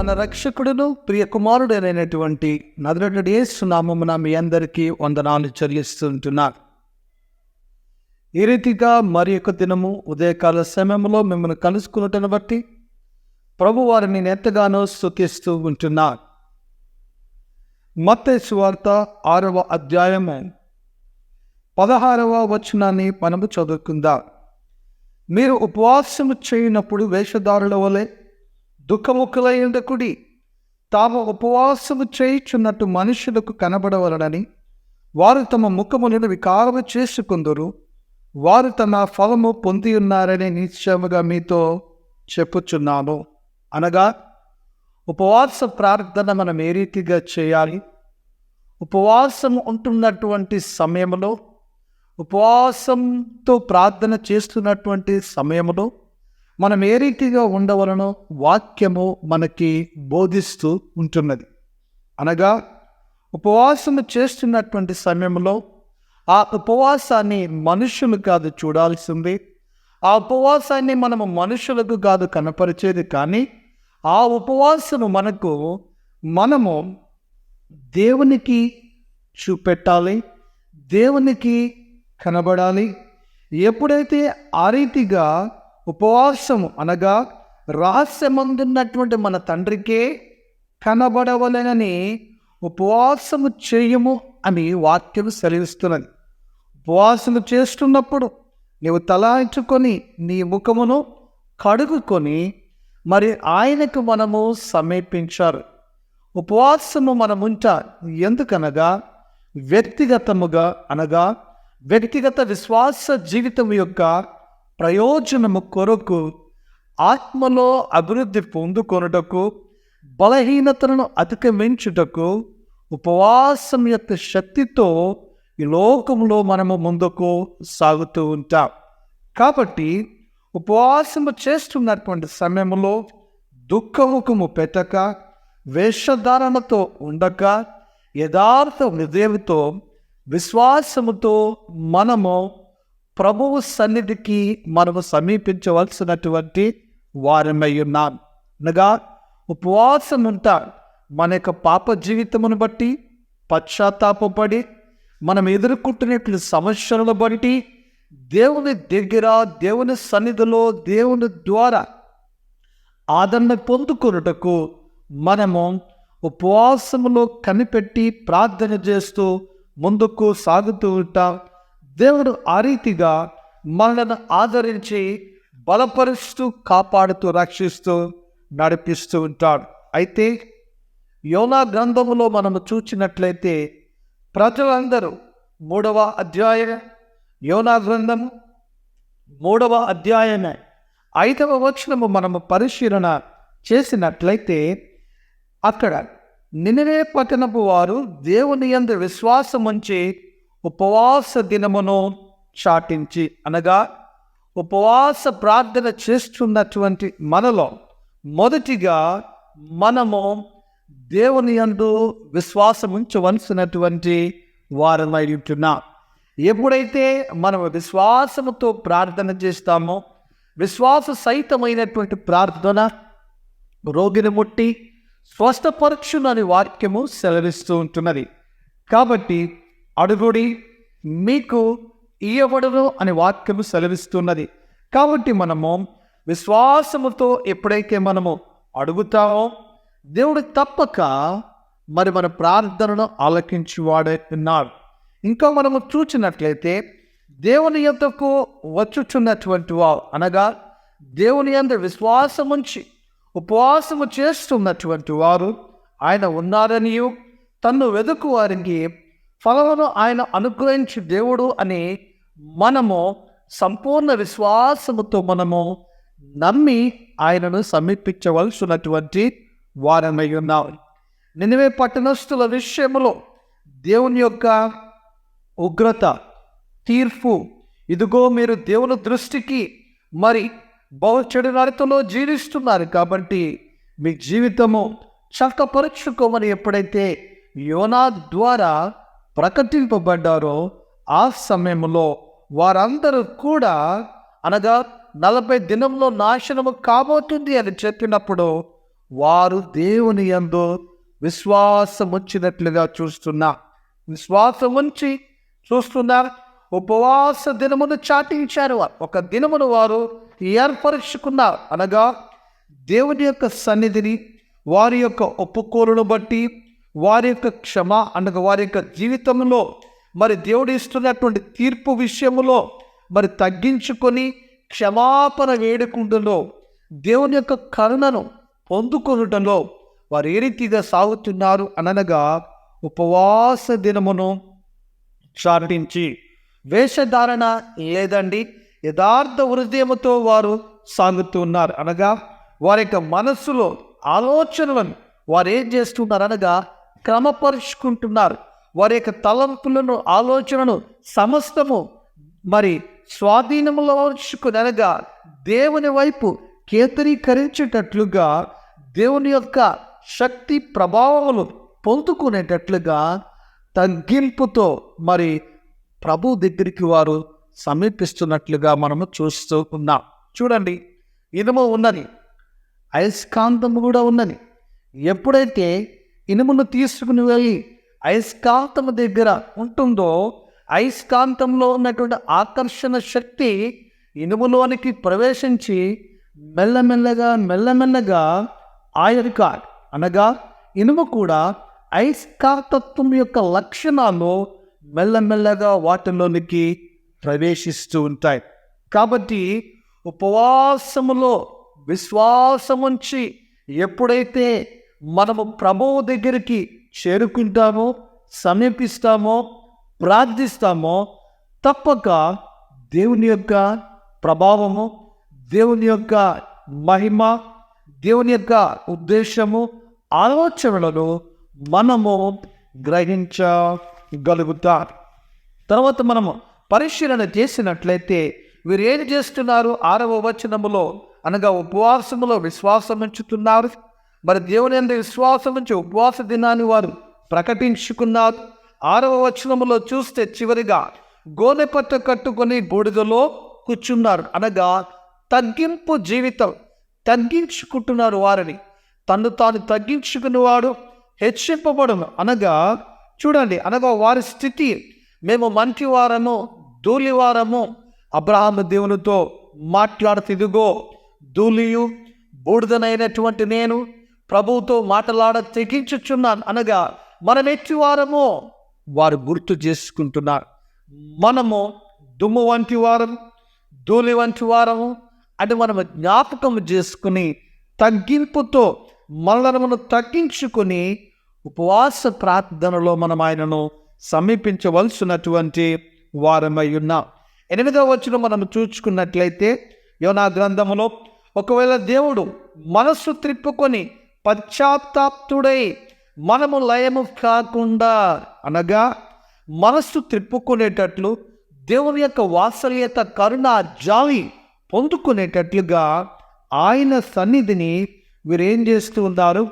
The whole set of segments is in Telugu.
మన రక్షకుడును ప్రియ కుమారుడనైనటువంటి నదురటి నామమున మీ అందరికీ వందనాలు చెల్లిస్తుంటున్నారు ఈ రీతిగా మరి యొక్క దినము ఉదయకాల సమయంలో మిమ్మల్ని కలుసుకున్నటను బట్టి ప్రభు వారిని ఎంతగానో స్థుతిస్తూ ఉంటున్నారు మత సువార్త ఆరవ అధ్యాయము పదహారవ వచనాన్ని మనము చదువుకుందాం. మీరు ఉపవాసము చేయనప్పుడు వేషధారుల వలె దుఃఖముఖులై తాము ఉపవాసము చేయుచున్నట్టు మనుషులకు కనబడవలనని వారు తమ ముఖములను వికారము చేసుకుందరు. వారు తమ ఫలము పొంది ఉన్నారని నిశ్చయముగా మీతో చెప్పుచున్నాను అనగా ఉపవాస ప్రార్థన మనం ఏ రీతిగా చేయాలి? ఉపవాసం ఉంటున్నటువంటి సమయంలో ఉపవాసంతో ప్రార్థన చేస్తున్నటువంటి సమయంలో మనం ఏ రీతిగా ఉండవలనో వాక్యము మనకి బోధిస్తూ ఉంటున్నది. అనగా ఉపవాసము చేస్తున్నటువంటి సమయంలో ఆ ఉపవాసాన్ని మనుషులు కాదు చూడాల్సింది. ఆ ఉపవాసాన్ని మనము మనుషులకు కాదు కనపరిచేది కానీ ఆ ఉపవాసము మనకు మనము దేవునికి చూపెట్టాలి దేవునికి కనబడాలి. ఎప్పుడైతే ఆ రీతిగా ఉపవాసము అనగా రహస్యమందున్నటువంటి మన తండ్రికే కనబడవలనని ఉపవాసము చేయము అని వాక్యం సెలవిస్తున్నది. ఉపవాసము చేస్తున్నప్పుడు నీవు తలాయించుకొని నీ ముఖమును కడుగుకొని మరి ఆయనకు మనము సమీపించారు ఉపవాసము మనముంటా ఎందుకనగా వ్యక్తిగతముగా అనగా వ్యక్తిగత విశ్వాస జీవితం యొక్క ప్రయోజనము కొరకు ఆత్మలో అభివృద్ధి పొందుకొనుటకు బలహీనతలను అధిగమించుటకు ఉపవాసం యొక్క శక్తితో ఈ లోకంలో మనము ముందుకు సాగుతూ ఉంటాం. కాబట్టి ఉపవాసము చేస్తున్నటువంటి సమయంలో దుఃఖముఖము పెట్టక వేషధారణతో ఉండక యథార్థ హృదయంతో విశ్వాసముతో మనము ప్రభువు సన్నిధికి మనము సమీపించవలసినటువంటి వారమై ఉన్నాం. అనగా ఉపవాసం ఉంటా. మన యొక్క పాప జీవితమును బట్టి పశ్చాత్తాపడి మనం ఎదుర్కొంటున్నట్లు సమస్యలను బట్టి దేవుని దగ్గర దేవుని సన్నిధిలో దేవుని ద్వారా ఆదరణ పొందుకొనుటకు మనము ఉపవాసములో కనిపెట్టి ప్రార్థన చేస్తూ ముందుకు సాగుతూ ఉంటాం. దేవుడు ఆ రీతిగా మనల్ని ఆదరించి బలపరుస్తూ కాపాడుతూ రక్షిస్తూ నడిపిస్తూ ఉంటాడు. అయితే యోనా గ్రంథములో మనము చూచినట్లయితే ప్రజలందరూ మూడవ అధ్యాయం యోనా గ్రంథము మూడవ అధ్యాయమే ఐదవ వచనము మనము పరిశీలన చేసినట్లయితే అక్కడ నినవే పట్టణపు వారు దేవుని యందు విశ్వాసం ఉంచి ఉపవాస దినమును చాటించి అనగా ఉపవాస ప్రార్థన చేస్తున్నటువంటి మనలో మొదటిగా మనము దేవుని అందు విశ్వాసం ఉంచవలసినటువంటి వారమై ఉంటున్నాం. ఎప్పుడైతే మనం విశ్వాసముతో ప్రార్థన చేస్తామో విశ్వాస సహితమైనటువంటి ప్రార్థన రోగిని ముట్టి స్వస్థపరచునని వాక్యము సెలవిస్తూ ఉంటున్నది. కాబట్టి అడుగుడి మీకు ఇయ్యబడును అని వాక్యము సెలవిస్తున్నది. కాబట్టి మనము విశ్వాసముతో ఎప్పుడైతే మనము అడుగుతామో దేవుడు తప్పక మరి మన ప్రార్థనను ఆలకించువాడే ఉన్నాడు. ఇంకా మనము చూచినట్లయితే దేవుని ఎంతకు వచ్చుచున్నటువంటి వారు అనగా దేవుని అంత విశ్వాసముంచి ఉపవాసము చేస్తున్నటువంటి వారు ఆయన ఉన్నారనియు తన్ను వెదుకు వారికి ఫలమును ఆయన అనుగ్రహించి దేవుడు అని మనము సంపూర్ణ విశ్వాసముతో మనము నమ్మి ఆయనను సమీపించవలసినటువంటి వారమై ఉన్నాం. నినివే పట్టణస్థుల విషయంలో దేవుని యొక్క ఉగ్రత తీర్పు ఇదిగో మీరు దేవుని దృష్టికి మరి బహు చెడు జీవిస్తున్నారు కాబట్టి మీ జీవితము చక్కపరుచుకోమని ఎప్పుడైతే యోనా ద్వారా ప్రకటింపబడ్డారో ఆ సమయంలో వారందరూ కూడా అనగా నలభై దినంలో నాశనము కాబోతుంది అని చెప్పినప్పుడు వారు దేవుని యందు విశ్వాసం వచ్చినట్లుగా చూస్తున్నా. విశ్వాసం ఉంచి చూస్తున్నారు ఉపవాస దినమును చాటించారు ఒక దినమును వారు ఏర్పరుచుకున్నారు. అనగా దేవుని యొక్క సన్నిధిని వారి యొక్క ఒప్పుకోలును బట్టి వారి యొక్క క్షమ అనగా వారి యొక్క జీవితంలో మరి దేవుడు ఇస్తున్నటువంటి తీర్పు విషయంలో మరి తగ్గించుకొని క్షమాపణ వేడుకుంటలో దేవుని యొక్క కరుణను పొందుకొనటంలో వారు ఏ రీతిగా సాగుతున్నారు అనగా ఉపవాస దినమును చాటించి వేషధారణ లేదండి యథార్థ హృదయముతో వారు సాగుతున్నారు అనగా వారి యొక్క మనస్సులో ఆలోచనలను వారు ఏం చేస్తున్నారు అనగా క్రమపరుచుకుంటున్నారు. వారి యొక్క తలంపులను ఆలోచనను సమస్తము మరి స్వాధీనంలో ఉంచుకునగా దేవుని వైపు కేంద్రీకరించేటట్లుగా దేవుని యొక్క శక్తి ప్రభావములు పొందుకునేటట్లుగా తగ్గింపుతో మరి ప్రభు దగ్గరికి వారు సమీపిస్తున్నట్లుగా మనము చూస్తూ ఉన్నాం. చూడండి ఇనుము ఉన్నది అయస్కాంతం కూడా ఉన్నది. ఎప్పుడైతే ఇనుమును తీసుకుని వెళ్ళి అయస్కాంతం దగ్గర ఉంటుందో అయస్కాంతంలో ఉన్నటువంటి ఆకర్షణ శక్తి ఇనుములోనికి ప్రవేశించి మెల్లమెల్లగా మెల్లమెల్లగా ఆయరిక అనగా ఇనుము కూడా అయస్కాంతత్వం యొక్క లక్షణాలు మెల్లమెల్లగా వాటిలోనికి ప్రవేశిస్తూ ఉంటాయి. కాబట్టి ఉపవాసములో విశ్వాసముంచి ఎప్పుడైతే మనము ప్రభువు దగ్గరికి చేరుకుంటామో సమీపిస్తామో ప్రార్థిస్తామో తప్పక దేవుని యొక్క ప్రభావము దేవుని యొక్క మహిమ దేవుని యొక్క ఉద్దేశము ఆలోచనలను మనము గ్రహించగలుగుతాం. తర్వాత మనము పరిశీలన చేసినట్లయితే వీరు ఏం చేస్తున్నారు? ఆరవ వచనములో అనగా ఉపవాసములో విశ్వాసం ఉంచుతున్నారు మరి దేవుని అందు విశ్వాసం నుంచి ఉపవాస దినాన్ని వారు ప్రకటించుకున్నారు. ఆరవ వచనంలో చూస్తే చివరిగా గోనె పట్ట కట్టుకొని బూడిదలో కూర్చున్నారు. అనగా తగ్గింపు జీవితం తగ్గించుకుంటున్నారు వారిని. తను తాను తగ్గించుకునేవాడు హెచ్చింపబడును. అనగా చూడండి అనగా వారి స్థితి మేము మంచివారము ధూళివారము అబ్రహాం దేవునితో మాట్లాడుతిదిగో ధూళియు బూడిదనైనటువంటి నేను ప్రభువుతో మాట్లాడ తెగించుచున్నాను అనగా మనం ఎట్టివారమో వారు గుర్తు చేసుకుంటున్నారు. మనము దుమ్ము వంటి వారం ధూళి వంటి వారము అని మనము జ్ఞాపకం చేసుకుని తగ్గింపుతో మనలను తగ్గించుకొని ఉపవాస ప్రార్థనలో మనం ఆయనను సమీపించవలసినటువంటి వారమై ఉన్నాం. ఎనిమిదవ వచ్చిన మనం చూచుకున్నట్లయితే యోనా గ్రంథములో ఒకవేళ దేవుడు మనస్సు త్రిప్పుకొని పశ్చాత్తాప్తుడై మనము లయము కాకుండా అనగా మనస్సు త్రిప్పుకునేటట్లు దేవుని యొక్క వాత్సల్యత కరుణ జాలి పొందుకునేటట్లుగా ఆయన సన్నిధిని వీరేం చేస్తూ ఉన్నారు?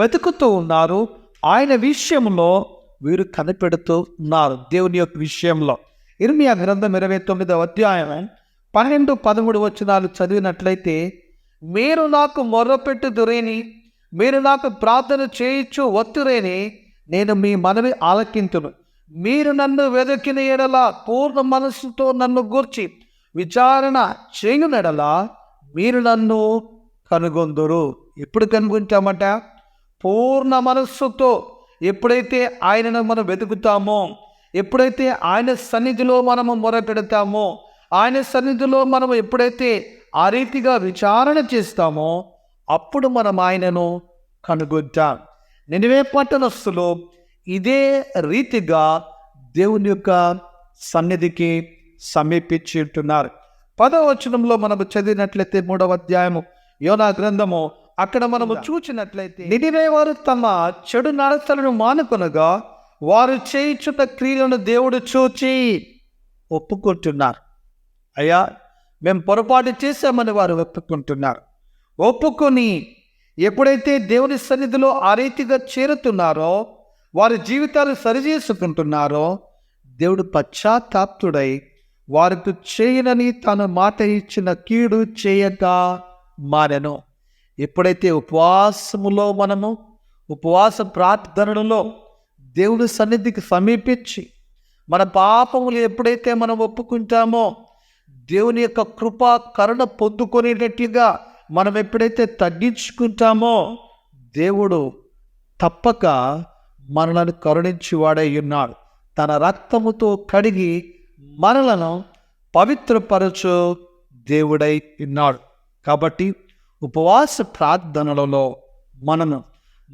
వెతుకుతూ ఉన్నారు. ఆయన విషయంలో వీరు కనిపెడుతూ ఉన్నారు. దేవుని యొక్క విషయంలో. ఇర్మియా గ్రంథం ఇరవై తొమ్మిదవ అధ్యాయం పన్నెండు పదమూడు వచనాలు చదివినట్లయితే మీరు నాకు మొర్రపెట్టుదురేని మీరు నాకు ప్రార్థన చేయొచ్చు ఒత్తురేని నేను మీ మనవి ఆలకింతును. మీరు నన్ను వెదకిన ఎడల పూర్ణ మనస్సుతో నన్ను గూర్చి విచారణ చేయునెడలా మీరు నన్ను కనుగొందురు. ఎప్పుడు కనుగొంటామట? పూర్ణ మనస్సుతో ఎప్పుడైతే ఆయనను మనం వెతుకుతామో ఎప్పుడైతే ఆయన సన్నిధిలో మనము మొరపెడతామో ఆయన సన్నిధిలో మనం ఎప్పుడైతే ఆ రీతిగా విచారణ చేస్తామో అప్పుడు మనం ఆయనను కనుగొంటాం. నినివే పట్టణస్థులు ఇదే రీతిగా దేవుని యొక్క సన్నిధికి సమీపించి ఉంటున్నారు పదవ వచనంలో మనము చదివినట్లయితే మూడవ అధ్యాయము యోనా గ్రంథము అక్కడ మనము చూచినట్లయితే నినివే వారు తమ చెడు నడతలను మానుకొనగా వారు చేయించున్న క్రియలను దేవుడు చూచి ఒప్పుకుంటున్నారు. అయ్యా మేము పొరపాటు చేశామని వారు ఒప్పుకుంటున్నారు. ఒప్పుకొని ఎప్పుడైతే దేవుని సన్నిధిలో ఆ రీతిగా చేరుతున్నారో వారి జీవితాలు సరిచేసుకుంటున్నారో దేవుడు పశ్చాత్తాప్తుడై వారికి చేయనని తాను మాట ఇచ్చిన కీడు చేయక మారెను. ఎప్పుడైతే ఉపవాసములో మనము ఉపవాస ప్రార్థనలలో దేవుని సన్నిధికి సమీపించి మన పాపములు ఎప్పుడైతే మనం ఒప్పుకుంటామో దేవుని యొక్క కృప కరుణ పొందుకునేటట్లుగా మనం ఎప్పుడైతే తగ్గించుకుంటామో దేవుడు తప్పక మనలను కరుణించేవాడై ఉన్నాడు. తన రక్తముతో కడిగి మనలను పవిత్రపరచు దేవుడై ఉన్నాడు. కాబట్టి ఉపవాస ప్రార్థనలలో మనను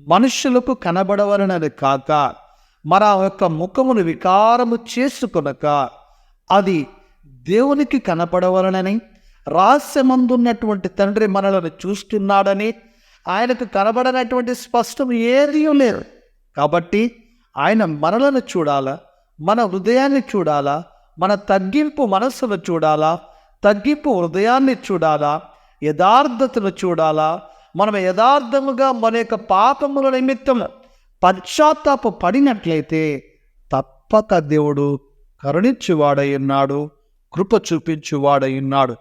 మనుషులకు కనబడవలనని కాక మన యొక్క ముఖమును వికారము చేసుకొనక అది దేవునికి కనపడవలనని రహస్యమందున్నటువంటి తండ్రి మనలను చూస్తున్నాడని ఆయనకు కనబడనటువంటి స్పష్టం ఏదీ లేదు. కాబట్టి ఆయన మనలను చూడాలా? మన హృదయాన్ని చూడాలా? మన తగ్గింపు మనస్సును చూడాలా? తగ్గింపు హృదయాన్ని చూడాలా? యథార్థతను చూడాలా? మనం యథార్థముగా మన యొక్క పాపముల నిమిత్తం పశ్చాత్తాప పడినట్లయితే తప్పక దేవుడు కరుణించువాడై ఉన్నాడు. కృప చూపించువాడై ఉన్నాడు.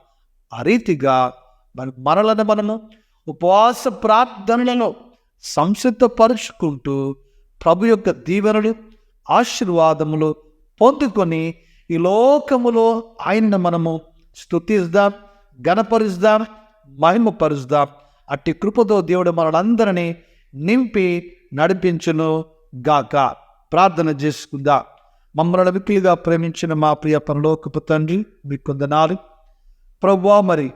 ఆ రీతిగా మన మనలను మనము ఉపవాస ప్రార్థనలను సంసిద్ధపరుచుకుంటూ ప్రభు యొక్క దీవెనలు ఆశీర్వాదములు పొందుకొని ఈ లోకములో ఆయనను మనము స్థుతిస్తాం గణపరుస్తాం మహిమపరుస్తాం. అట్టి కృపతో దేవుడు మనలందరినీ నింపి నడిపించును గాక. ప్రార్థన చేసుకుందాం. మమ్మల్ని విపిగా ప్రేమించిన మా ప్రియ పరలోకపు తండ్రి మీ కొందనాలు. ప్రవ్వా మరి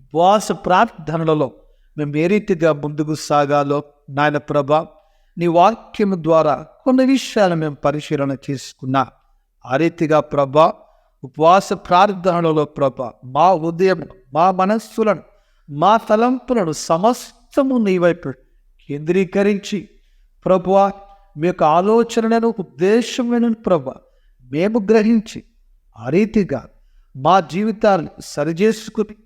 ఉపవాస ప్రార్థనలలో మేము ఏ రీతిగా ముందుకు సాగాలో నాయన ప్రభ నీ వాక్యం ద్వారా కొన్ని విషయాలు మేము పరిశీలన చేసుకున్నా. ఆ రీతిగా ప్రభ ఉపవాస ప్రార్థనలలో ప్రభ మా ఉదయం మా మనస్సులను మా తలంపులను సమస్తము నీ వైపు కేంద్రీకరించి. ప్రభువా మీ యొక్క ఆలోచనలను ఉద్దేశమైన ప్రభ మేము గ్రహించి ఆ రీతిగా మా జీవితాన్ని సరిచేసుకుని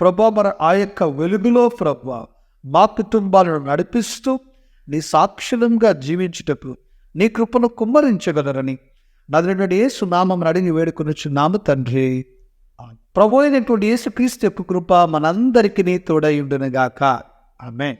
ప్రభా మన ఆ యొక్క వెలుగులో ప్రభా మా కుటుంబాలను నడిపిస్తూ నీ సాక్షులంగా జీవించుటకు నీ కృపను కుమ్మరించగలరని నదినటువంటి యేసు నామం అడిగి వేడుకొనుచున్నాము తండ్రి. ప్రభు అయినటువంటి యేసు క్రీస్తు యొక్క కృప మనందరికీ తోడై ఉండునుగాక. ఆమె